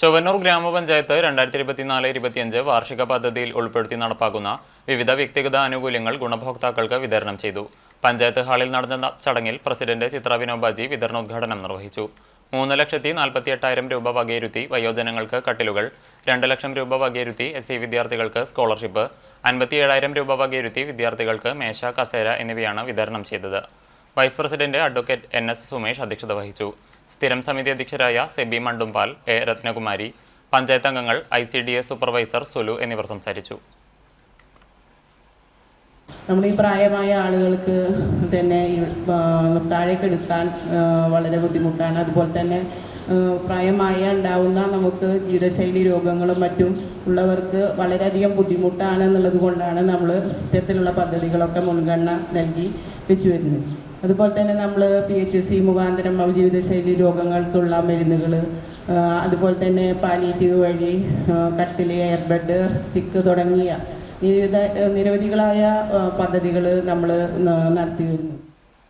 ചൊവ്വന്നൂർ ഗ്രാമപഞ്ചായത്ത് രണ്ടായിരത്തി ഇരുപത്തിനാല് ഇരുപത്തിയഞ്ച് വാർഷിക പദ്ധതിയിൽ ഉൾപ്പെടുത്തി നടപ്പാക്കുന്ന വിവിധ വ്യക്തിഗത ആനുകൂല്യങ്ങൾ ഗുണഭോക്താക്കൾക്ക് വിതരണം ചെയ്തു. പഞ്ചായത്ത് ഹാളിൽ നടന്ന ചടങ്ങിൽ പ്രസിഡന്റ് ചിത്ര വിനോബാജി വിതരണോദ്ഘാടനം നിർവഹിച്ചു. മൂന്ന് ലക്ഷത്തി നാൽപ്പത്തി എട്ടായിരം രൂപ വകയിരുത്തി വയോജനങ്ങൾക്ക് കട്ടിലുകൾ രണ്ട് ലക്ഷം രൂപ വകയിരുത്തി എസ് സി വിദ്യാർത്ഥികൾക്ക് സ്കോളർഷിപ്പ് അൻപത്തി ഏഴായിരം രൂപ വകയിരുത്തി വിദ്യാർത്ഥികൾക്ക് മേശ കസേര എന്നിവയാണ് വിതരണം ചെയ്തത്. Vice president advocate N S Sumesh അധ്യക്ഷത വഹിച്ചു. സ്ഥിരം സമിതി അധ്യക്ഷരായ സെബി മണ്ടുംപാൽ എ രത്നകുമാരി പഞ്ചായത്ത് അംഗങ്ങൾ I C D S supervisor Sulu എന്നിവർ സംസാരിച്ചു. നമ്മുടെ ഈ പ്രായമായ ആളുകൾക്ക് തന്നെ താഴേക്കെടുക്കാൻ വളരെ ബുദ്ധിമുട്ടാണ്. അതുപോലെ തന്നെ പ്രായമായ ഉണ്ടാവുന്ന നമുക്ക് ജീവിതശൈലി രോഗങ്ങളും മറ്റും ഉള്ളവർക്ക് വളരെയധികം ബുദ്ധിമുട്ടാണ് എന്നുള്ളത് കൊണ്ടാണ് നമ്മൾ ഇത്തരത്തിലുള്ള പദ്ധതികളൊക്കെ മുൻഗണന നൽകി വെച്ചു വരുന്നത്. അതുപോലെ തന്നെ നമ്മൾ പി എച്ച് എസ് സി മുഖാന്തരം ജീവിതശൈലി രോഗങ്ങൾക്കുള്ള മരുന്നുകൾ അതുപോലെ തന്നെ പാലിയേറ്റീവ് വഴി കട്ടിൽ എയർബെഡ് സ്റ്റിക്ക് തുടങ്ങിയ നിരവധി നിരവധികളായ പദ്ധതികൾ നമ്മൾ നടത്തി വരുന്നു